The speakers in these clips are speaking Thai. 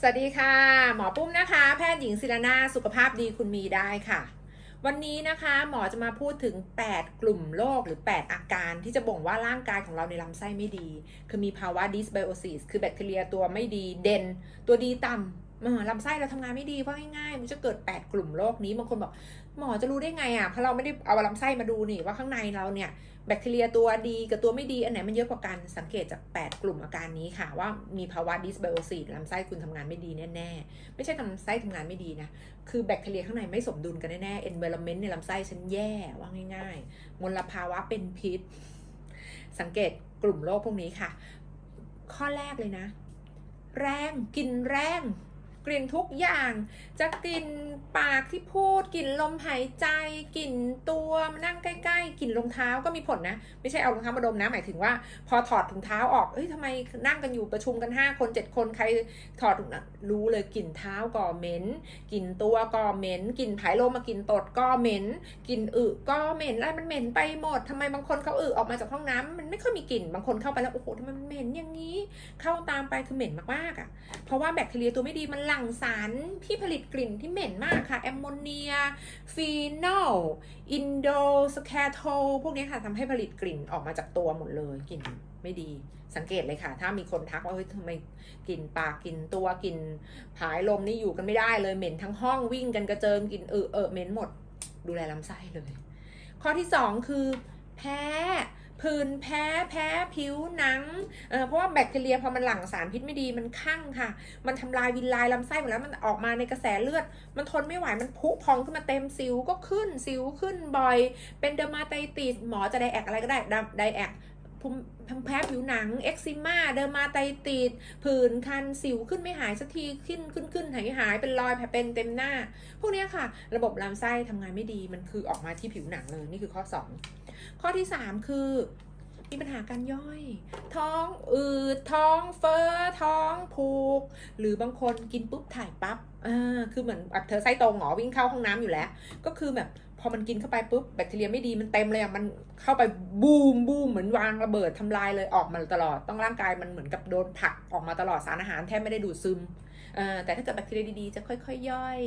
สวัสดีค่ะ หมอปุ้มนะคะ แพทย์หญิงศิรนาสุขภาพดีคุณมีได้ค่ะ วันนี้นะคะหมอจะมาพูดถึง 8 กลุ่มโรคหรือ 8 อาการที่จะบ่งว่าร่างกายของเราในลำไส้ไม่ดี คือมีภาวะ dysbiosis คือแบคทีเรียตัวไม่ดีเด่น ตัวดีต่ำ ลำไส้เราทำงานไม่ดีเพราะง่ายๆมันจะเกิด 8 กลุ่มโรคนี้บางคนบอก หมอจะรู้ได้ไงอะเพราะเราไม่ได้เอาลำไส้มาดูนี่ว่าข้างในเราเนี่ยแบคทีเรียตัวดีกับตัวไม่ดีอันไหนมันเยอะกว่ากันสังเกตจาก 8 กลุ่มอาการนี้ค่ะ ว่ามีภาวะ dysbiosis ลำไส้คุณทำงานไม่ดีแน่ๆ ไม่ใช่ลำไส้ทำงานไม่ดีนะ คือแบคทีเรียข้างในไม่สมดุลกันแน่ๆ environment ในลำไส้ฉันแย่ว่าง่ายๆมลภาวะเป็นพิษ สังเกตกลุ่มโรคพวกนี้ค่ะ ข้อแรกเลยนะ แรงกินแรง กลิ่นทุกอย่าง จะกลิ่นปากที่พูดกลิ่นลมหายใจกลิ่นตัวมานั่งใกล้ๆกลิ่นรองเท้าก็มีผลนะ ไม่ใช่เอารองเท้ามาดมนะหมายถึงว่า พอถอดถุงเท้าออกเอ้ยทำไมนั่งกันอยู่ประชุมกัน 5 คน 7 คนใครถอดถุงรู้เลยกลิ่นเท้าก็เหม็นกลิ่นตัวก็เหม็นกลิ่นผายลมมากลิ่นตดก็เหม็นกลิ่นอึก็เหม็นอะไรมันเหม็นไปหมดทำไมบางคนเขาอึออกมาจากห้องน้ำมันไม่ค่อยมีกลิ่นบางคนเข้าไปแล้วโอ้โหทำไมมันเหม็นอย่างนี้ เข้าตามไปคือเหม็นมากๆอะเพราะว่าแบคทีเรียตัวไม่ดีมันหลังสารที่ผลิตกลิ่นที่เหม็นมากค่ะแอมโมเนียฟีนอลอินโดสแคโทพวกนี้ค่ะทำให้ผลิตกลิ่นออกมาจากตัวหมดเลยกลิ่นไม่ดีสังเกตเลยค่ะ ถ้ามีคนทักว่าเฮ้ยทำไมกลิ่นปากกลิ่นตัวกลิ่นผายลมนี่อยู่กันไม่ได้เลยเหม็นทั้งห้องวิ่งกันกระเจิงกลิ่นเออเออเหม็นหมด ดูแลลำไส้เลย ข้อที่สองคือแพ้ ผื่นแพ้แพ้ผิวหนังเเพราะว่าแบคทีเรียพอมันหลั่งสารพิษไม่ดีมันคั่งค่ะ มันทำลายวินไลน์ลำไส้หมดแล้วมันออกมาในกระแสเลือด มันทนไม่ไหวมันพุพองขึ้นมาเต็มสิวก็ขึ้นสิวขึ้นบ่อย เป็นเดอร์มาไตติสหมอจะไดแอกอะไรก็ได้ไดแอก แพ้ผิวหนัง เอ็กซิมาเดอร์มาไตติดผื่นคันสิวขึ้นไม่หายสักที ขึ้นขึ้นขึ้นหายหายเป็นรอยแผลเป็นเต็มหน้า พวกนี้ค่ะ ระบบลำไส้ทำงานไม่ดีมันคือออกมาที่ผิวหนังเลย นี่คือข้อ 2 ข้อที่ 3 คือ มีปัญหาการย่อย ท้องอืดท้องเฟ้อท้องผูก หรือบางคนกินปุ๊บถ่ายปับ๊บอ่าคือเหมือนแบบเธอไส้ตรงหรอวิ่งเข้าห้องน้ำอยู่แล้ว ก็คือแบบพอมันกินเข้าไปปุ๊บแบคทีเรียไม่ดีมันเต็มเลยอะมันเข้าไปบูมบูมเหมือนวางระเบิดทำลายเลยออกมาตลอด ต้องร่างกายมันเหมือนกับโดนผลักออกมาตลอดสารอาหารแทบไม่ได้ดูดซึมแต่ถ้าเกิดแบคทีเรียดีๆ จะค่อยๆย่อย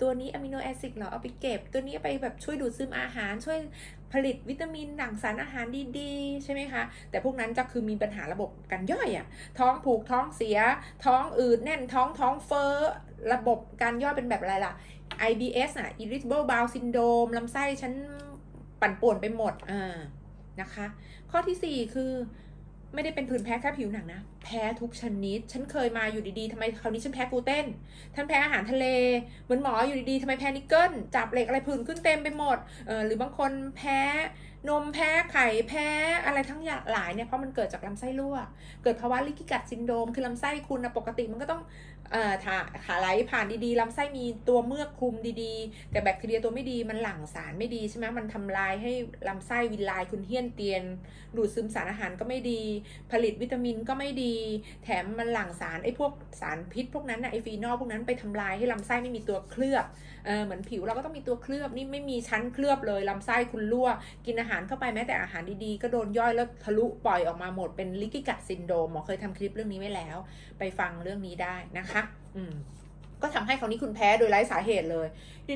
ตัวนี้อะมิโนแอซิดเหรอเอาไปเก็บ ตัวนี้ไปแบบช่วยดูดซึมอาหารช่วย ผลิตวิตามินหลั่งสารอาหารดีๆ ใช่ไหมคะ แต่พวกนั้นจะคือมีปัญหาระบบการย่อยอะท้องผูกท้องเสีย ท้องอืดแน่นท้องท้องเฟ้อระบบการย่อยเป็นแบบอะไรล่ะ IBS อะ irritable bowel syndrome ลำไส้ฉันปั่นป่วนไปหมดอ่านะคะ ข้อที่ 4 คือ ไม่ได้เป็นผื่นแพ้แค่ผิวหนังนะ แพ้ทุกชนิด ฉันเคยมาอยู่ดีๆทำไมคราวนี้ฉันแพ้กลูเตนท่านแพ้อาหารทะเล เหมือนหมออยู่ดีๆทำไมแพ้นิกเกิล จับเหล็กอะไรผื่นขึ้นเต็มไปหมด เออหรือบางคนแพ้นมแพ้ไข่แพ้อะไรทั้งหลายเนี่ยเพราะมันเกิดจากลำไส้รั่ว เกิดภาวะลิกิกัดซินโดม คือลำไส้คุณนะปกติมันก็ต้อง เอ่อขาไหลผ่านดีๆลำไส้มีตัวเมือกคลุมดีๆ แต่แบคทีเรียตัวไม่ดีมันหลั่งสารไม่ดีใช่ไหมมันทำลายให้ลำไส้วินไลคุณเฮี้ยนเตียน ดูดซึมสารอาหารก็ไม่ดี ผลิตวิตามินก็ไม่ดี แถมมันหลั่งสารไอ้พวกสารพิษ พวกนั้นนะไอฟีนอลพวกนั้นไปทำลายให้ลำไส้ไม่มีตัวเคลือบเออเหมือนผิวเราก็ต้องมีตัวเคลือบนี่ไม่มีชั้นเคลือบเลยลำไส้คุณรั่ว กินอาหารเข้าไปแม้แต่อาหารดีๆ ก็โดนย่อยแล้วทะลุปล่อยออกมาหมดเป็นลิกิกัดซินโดมหมอเคยทำคลิปเรื่องนี้ไว้แล้ว ไปฟังเรื่องนี้ได้นะคะอืม ก็ทำให้คราวนี้คุณแพ้โดยไร้สาเหตุเลย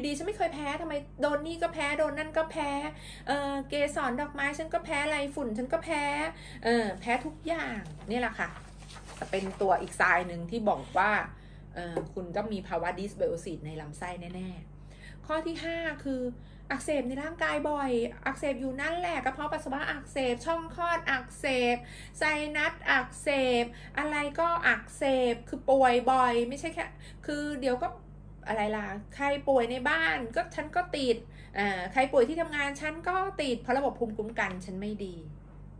ดีๆฉันไม่เคยแพ้ทำไมโดนนี่ก็แพ้โดนนั่นก็แพ้เออเกสรดอกไม้ฉันก็แพ้ไรฝุ่น ฉันก็แพ้เออแพ้ทุกอย่างนี่แหละค่ะเป็นตัวอีกทรายหนึ่งที่บอกว่าเออคุณต้องมีภาวะดิสเบโอซิตในลำไส้แน่ ๆ ข้อที่ 5 คือ อักเสบในร่างกายบ่อย อักเสบอยู่นั่นแหละกระเพาะปัสสาวะอักเสบ ช่องคลอดอักเสบ ไซนัสอักเสบ อะไรก็อักเสบ คือป่วยบ่อย ไม่ใช่แค่ คือเดี๋ยวก็อะไรล่ะ ใครป่วยในบ้านก็ฉันก็ติด อ่า ใครป่วยที่ทำงานฉันก็ติด เพราะระบบภูมิคุ้มกันฉันไม่ดี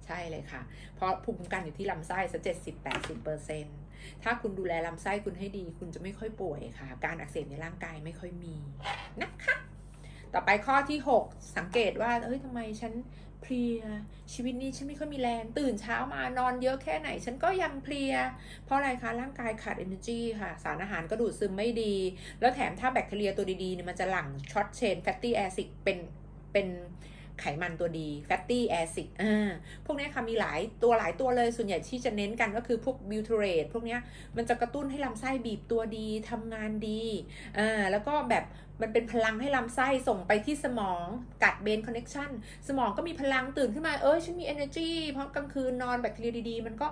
ใช่เลยค่ะ เพราะภูมิคุ้มกันอยู่ที่ลำไส้สักเจ็ดสิบแปดสิบเปอร์เซ็นต์ถ้าคุณดูแลลำไส้คุณให้ดี คุณจะไม่ค่อยป่วยค่ะ การอักเสบในร่างกายไม่ค่อยมีนะคะ ต่อไปข้อที่ 6 สังเกตว่าเฮ้ยทำไมฉันเพลีย ชีวิตนี้ฉันไม่ค่อยมีแรง ตื่นเช้ามานอนเยอะแค่ไหน ฉันก็ยังเพลีย เพราะอะไรคะ ร่างกายขาด energy ค่ะ สารอาหารก็ดูดซึมไม่ดี แล้วแถมถ้าแบคทีเรียตัวดีๆเนี่ยมันจะหลั่งช็อตเชนแฟตตี้แอซิดเป็นเป็น ไขมันตัวดี fatty acid อ่าพวกนี้ค่ะมีหลายตัวหลายตัวเลยส่วนใหญ่ที่จะเน้นกันก็คือพวก butyrate พวกเนี้ยมันจะกระตุ้นให้ลำไส้บีบตัวดีทำงานดีอ่าแล้วก็แบบมันเป็นพลังให้ลำไส้ส่งไปที่สมองกัดเบนคอนเน็ชันสมองก็มีพลังตื่นขึ้นมา เออฉันมี energy เพราะกลางคืนนอนแบคทีเรียดีๆ มันก็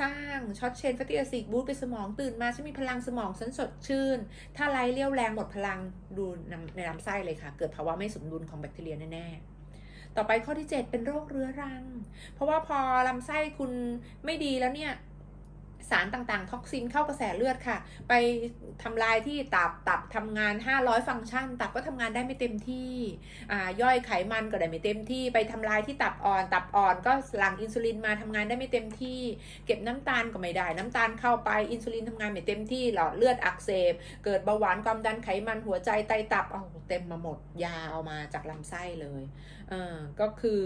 สร้างช็อตเชนแฟตตี้แอซิดบูตไปสมองตื่นมาฉันมีพลังสมองฉันสดชื่น ถ้าไรเลี้ยวแรงหมดพลังดูในลำไส้เลยค่ะ เกิดภาวะไม่สมดุลของแบคทีเรียแน่ๆ ต่อไปข้อที่ 7 เป็นโรคเรื้อรัง เพราะว่าพอลำไส้คุณไม่ดีแล้วเนี่ย สารต่างๆ ท็อกซินเข้ากระแสเลือดค่ะ ไปทำลายที่ตับตับทำงาน 500 ฟังก์ชัน ตับก็ทำงานได้ไม่เต็มที่อ่าย่อยไขมันก็ได้ไม่เต็มที่ ไปทำลายที่ตับอ่อน ตับอ่อนก็หลั่งอินซูลินมาทำงานได้ไม่เต็มที่ เก็บน้ำตาลก็ไม่ได้ น้ำตาลเข้าไปอินซูลินทำงานไม่เต็มที่หลอดเลือดอักเสบ เกิดเบาหวานความดันไขมันหัวใจไตตับเอาเต็มมาหมดยาวมาจากลำไส้เลยเออก็คือ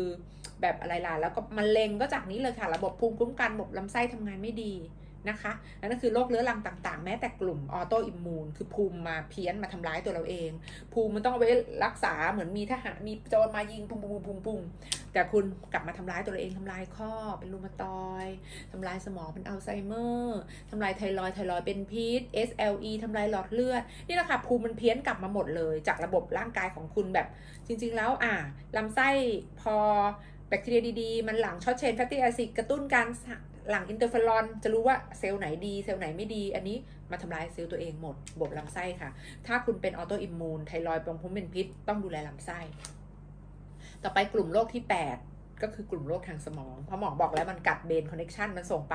แบบอะไรล่ะแล้วก็มะเร็งก็จากนี้เลยค่ะ ระบบภูมิคุ้มกันระบบลำไส้ทำงานไม่ดี นะคะนั่นคือโรคเรื้อรังต่างๆ แม้แต่กลุ่มออโตอิมมูนคือภูมิมาเพี้ยนมาทำร้ายตัวเราเอง ภูมิมันต้องเอาไว้รักษาเหมือนมีทหารมีโจรมายิงปุ้งปุ้งปุ้งปุ้งแต่คุณกลับมาทำร้ายตัวเราเองทำลายข้อเป็นรูมาตอยด์ทำลายสมองเป็นอัลไซเมอร์ทำลายไทรอยไทรอยเป็นพิษ SLE ทำลายหลอดเลือดนี่แหละค่ะภูมิมันเพี้ยนกลับมาหมดเลย จากระบบร่างกายของคุณแบบ จริง ๆ แล้วอะลำไส้พอแบคทีเรียดีๆ มันหลั่งช็อตเชนแฟตตี้แอซิดกระตุ้นการ หลังอินเตอร์เฟอรอนจะรู้ว่าเซลล์ไหนดีเซลล์ไหนไม่ดี อันนี้มาทำลายเซลล์ตัวเองหมดบวบบลำไส้ค่ะ ถ้าคุณเป็นออโตอิมมูนไทรอยด์ปองพุ่มเป็นพิษ ต้องดูแลลำไส้ ต่อไปกลุ่มโรคที่ 8 ก็คือกลุ่มโรคทางสมอง เพราะหมอบอกแล้วมันกัดเบนคอนเน็ชันมันส่งไป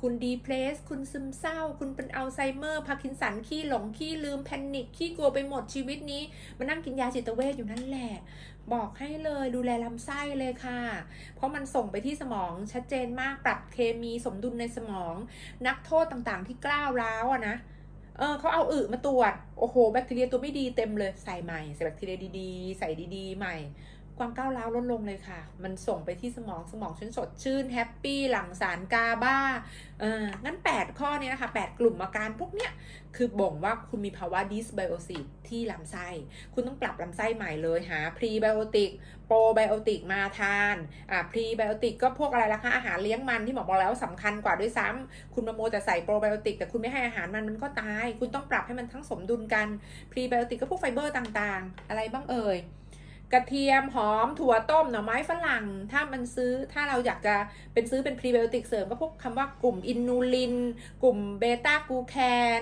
คุณดีเพลสคุณซึมเศร้า คุณเป็นอัลไซเมอร์พาร์กินสันขี้หลงขี้ลืมแพนิคขี้กลัวไปหมดชีวิตนี้มานั่งกินยาจิตเวชอยู่นั่นแหละ บอกให้เลยดูแลลำไส้เลยค่ะ เพราะมันส่งไปที่สมองชัดเจนมากปรับเคมีสมดุลในสมอง นักโทษต่างๆ ที่กล้าวร้าวอะนะเออเขาเอาอึมาตรวจ โอ้โห แบคทีเรียตัวไม่ดีเต็มเลย ใส่ใหม่ ใส่แบคทีเรียดีๆ ใส่ดีๆ ใหม่ ความก้าวร้าวลดลงเลยค่ะ มันส่งไปที่สมองสมองฉันสดชื่นแฮปปี้หลั่งสารกาบ้า เออ งั้น 8 ข้อนี้นะคะ 8 กลุ่มอาการพวกเนี้ย คือบ่งว่าคุณมีภาวะดิสไบโอซิสที่ลำไส้ คุณต้องปรับลำไส้ใหม่เลยหาพรีไบโอติกโปรไบโอติกมาทาน อ่าพรีไบโอติกก็พวกอะไรล่ะคะ อาหารเลี้ยงมันที่หมอบอกแล้วสำคัญกว่าด้วยซ้ำคุณมาโมแต่ใส่โปรไบโอติกแต่คุณไม่ให้อาหารมันมันก็ตาย คุณต้องปรับให้มันทั้งสมดุลกันพรีไบโอติกก็พวกไฟเบอร์ต่างๆ อะไรบ้างเอ่ย กระเทียมหอมถั่วต้มหน่อไม้ฝรั่ง ถ้ามันซื้อถ้าเราอยากจะเป็นซื้อเป็นพรีไบโอติกเสริมก็พวกคำว่ากลุ่มอินูลิน กลุ่มเบต้ากูแคน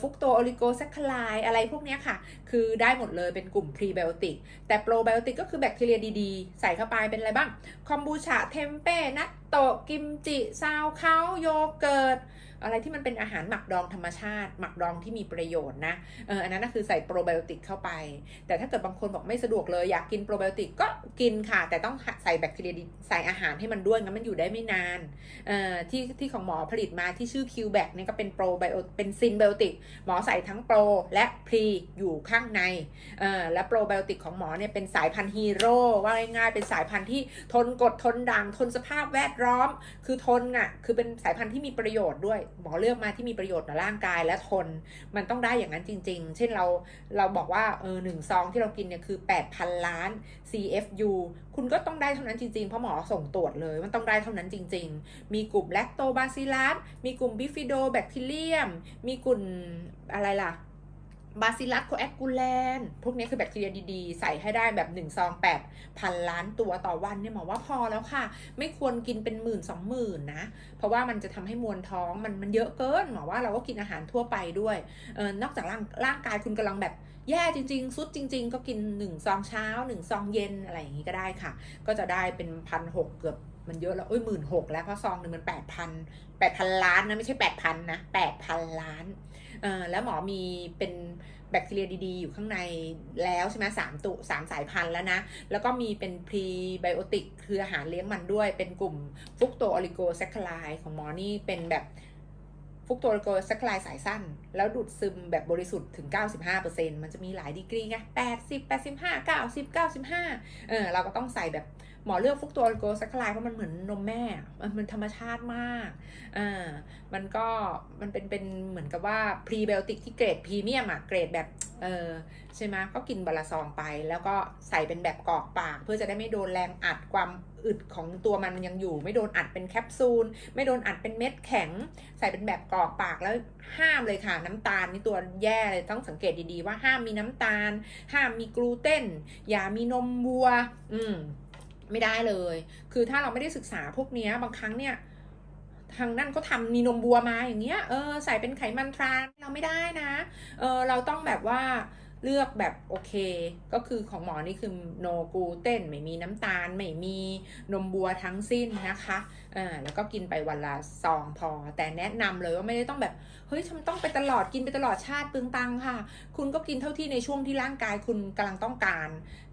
ฟุกโตโอลิโกแซคคลายอะไรพวกนี้ค่ะ คือได้หมดเลยเป็นกลุ่มพรีไบโอติกแต่โปรไบโอติกก็คือแบคทีเรียดีๆ ใส่เข้าไปเป็นอะไรบ้าง คอมบูชาเทมเป้นัตโตกิมจิ ซาวเขาโยเกิร์ต อะไรที่มันเป็นอาหารหมักดองธรรมชาติ หมักดองที่มีประโยชน์นะเอออันนั้นก็คือใส่โปรไบโอติกเข้าไป แต่ถ้าเกิดบางคนบอกไม่สะดวกเลยอยากกินโปรไบโอติกก็กินค่ะ แต่ต้องใส่แบคทีเรียใส่อาหารให้มันด้วยงั้นมันอยู่ได้ไม่นานเอ่อที่ที่ของหมอผลิตมาที่ชื่อคิวแบคเนี่ยก็เป็นโปรไบโอเป็นซินไบโอติกหมอใส่ทั้งโปรและพรีอยู่ข้างในเอ่อและโปรไบโอติกของหมอเนี่ยเป็นสายพันธุ์ฮีโร่ว่าง่ายๆเป็นสายพันธุ์ที่ทนกดทนด่างทนสภาพแวดล้อม คือทนอะคือเป็นสายพันธุ์ที่มีประโยชน์ด้วยหมอเลือกมาที่มีประโยชน์ต่อร่างกายและทน มันต้องได้อย่างนั้นจริง ๆ เช่นเราเราบอกว่าเออหนึ่งซองที่เรากินเนี่ยคือ 8,000 ล้าน CFU คุณก็ต้องได้เท่านั้นจริงๆ เพราะหมอส่งตรวจเลย มันต้องได้เท่านั้นจริง ๆ มีกลุ่มแลคโตบาซิลัสมีกลุ่มบิฟิโดแบคทีเรียม มีกลุ่มอะไรล่ะ บาซิลัสโคแอคกูแลนพวกนี้คือแบคทีเรียดีๆ ใส่ให้ได้แบบ1ซอง8พันล้านตัวต่อวันเนี่ยหมอว่าพอแล้วค่ะ ไม่ควรกินเป็นหมื่นสองหมื่นนะ เพราะว่ามันจะทำให้มวลท้องมันมันเยอะเกินหมอว่าเราก็กินอาหารทั่วไปด้วยเออนอกจากร่างร่างกายคุณกำลังแบบแย่จริงๆสุดจริง ๆ ก็กิน1ซองเช้า1ซองเย็นอะไรอย่างนี้ก็ได้ค่ะ ก็จะได้เป็นพันหกเกือบ มันเยอะแล้วเอ้ยหมื่นหกแล้วเพราะซองหนึ่งมันแปดพันแปดพันล้านนะไม่ใช่แปดพันนะแปดพันล้านเออแล้วหมอมีเป็นแบคทีเรียดี ๆ อยู่ข้างในแล้วใช่ไหมสามตุสามสายพันธุ์แล้วนะ แล้วก็มีเป็นพรีไบโอติกคืออาหารเลี้ยงมันด้วย เป็นกลุ่มฟุกโตออริโกแซคคลายของหมอนี่เป็นแบบ ฟุกโตออลิโกแซคคลายสายสั้น แล้วดูดซึมแบบบริสุทธิ์ถึง 95%มันจะมีหลายดีกรีไง80 85 90 95 เออเราก็ต้องใส่แบบหมอเลือกฟุกตัวโกซัคลายเพราะมันเหมือนนมแม่มันมันธรรมชาติมากอ่ามันก็มันเป็นเป็นเหมือนกับว่าพรีไบโอติกที่เกรดพรีเมียมอะเกรดแบบ เออใช่ไหมก็กินบนละซองไปแล้วก็ใส่เป็นแบบกรอกปาก เพื่อจะได้ไม่โดนแรงอัดความอึดของตัวมันยังอยู่ ไม่โดนอัดเป็นแคปซูล ไม่โดนอัดเป็นเม็ดแข็ง ใส่เป็นแบบกรอกปากแล้วห้ามเลยค่ะ น้ำตาลนี่ตัวแย่เลยต้องสังเกตดีๆว่าห้ามมีน้ำตาล ห้ามมีกลูเตนอย่ามีนมวัว อืมไม่ได้เลย คือถ้าเราไม่ได้ศึกษาพวกนี้บางครั้งเนี่ย ทางนั่นก็ทำมีนมบัวมาอย่างเงี้ยเออใส่เป็นไขมันทรานเราไม่ได้นะเออเราต้องแบบว่า เลือกแบบโอเค ก็คือของหมอนี่คือโนกูเตนไม่มีน้ำตาล ไม่มีนมวัวทั้งสิ้นนะคะอ่าแล้วก็กินไปวันละซองพอ แต่แนะนำเลยว่าไม่ได้ต้องแบบเฮ้ยฉันต้องไปตลอดกินไปตลอดชาติเปลืองตังค่ะ คุณก็กินเท่าที่ในช่วงที่ร่างกายคุณกำลังต้องการ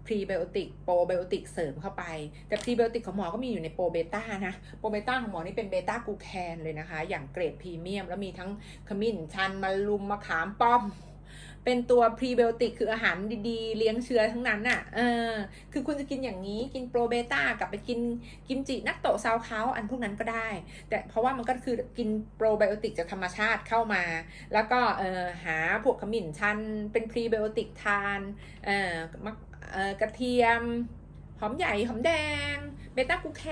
พรีไบโอติกโปรไบโอติกเสริมเข้าไป แต่พรีไบโอติกของหมอก็มีอยู่ในโปรเบต้านะโปรเบต้าของหมอนี่เป็นเบต้ากูแคนเลยนะคะ อย่างเกรดพรีเมียมแล้วมีทั้งขมิ้นชันมะลุมมะขามป้อม เป็นตัวพรีไบโอติกคืออาหารดีๆ เลี้ยงเชื้อทั้งนั้นน่ะเออคือคุณจะกินอย่างนี้กินโปรเบต้ากลับไปกินกิมจินักโตซาวเขาอันพวกนั้นก็ได้ แต่เพราะว่ามันก็คือกินโปรไบโอติกจากธรรมชาติเข้ามา แล้วก็เออหาพวกขมิ้นชัน เป็นพรีไบโอติกทานเออมักเออกระเทียมหอมใหญ่หอมแดงเบต้ากูแค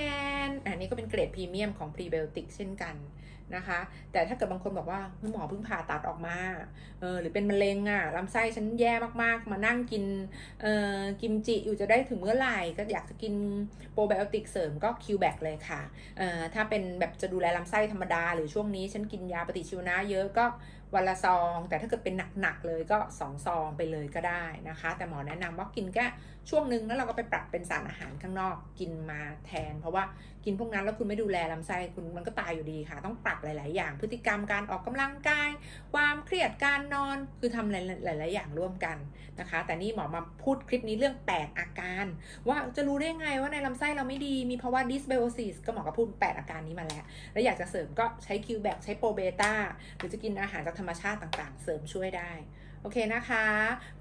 นอันนี้ก็เป็นเกรดพรีเมียมของพรีไบโอติกเช่นกัน นะคะ แต่ถ้าเกิดบางคนบอกว่าหมอเพิ่งผ่าตัดออกมาเออหรือเป็นมะเร็งอะลำไส้ฉันแย่มากๆ มานั่งกินเอ่อกิมจิอยู่จะได้ถึงเมื่อไหร่ก็อยากจะกินโปรไบโอติกเสริมก็คิวแบกเลยค่ะเอ่อถ้าเป็นแบบจะดูแลลำไส้ธรรมดา หรือช่วงนี้ฉันกินยาปฏิชีวนะเยอะก็วันละซอง แต่ถ้าเกิดเป็นหนักๆเลยก็สองซองไปเลยก็ได้นะคะ แต่หมอแนะนำว่ากินแค่ช่วงนึงแล้วเราก็ไปปรับเป็นสารอาหารข้างนอกกินมาแทน เพราะว่ากินพวกนั้นแล้วคุณไม่ดูแลลำไส้คุณมันก็ตายอยู่ดีค่ะ ต้องปรับหลาย ๆ อย่าง พฤติกรรมการออกกำลังกาย ความเครียดการนอนคือทำหลาย ๆ อย่างร่วมกันนะคะ แต่นี่หมอมาพูดคลิปนี้เรื่อง 8 อาการ ว่าจะรู้ได้ไงว่าในลำไส้เราไม่ดีมีภาวะดิสไบโอซิสก็หมอก็พูด 8 อาการนี้มาแล้ว แล้วอยากจะเสริมก็ใช้คิวแบกใช้โปรเบต้าหรือจะกินอาหารจากธรรมชาติต่าง ๆ เสริมช่วยได้ โอเคนะคะ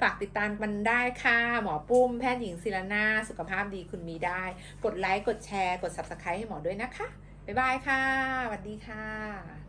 ฝากติดตามกันได้ค่ะ หมอปุ้มแพทย์หญิงศิลนาสุขภาพดีคุณมีได้ กดไลค์กดแชร์ กด subscribe ให้หมอด้วยนะคะ บ๊ายบายค่ะสวัสดีค่ะ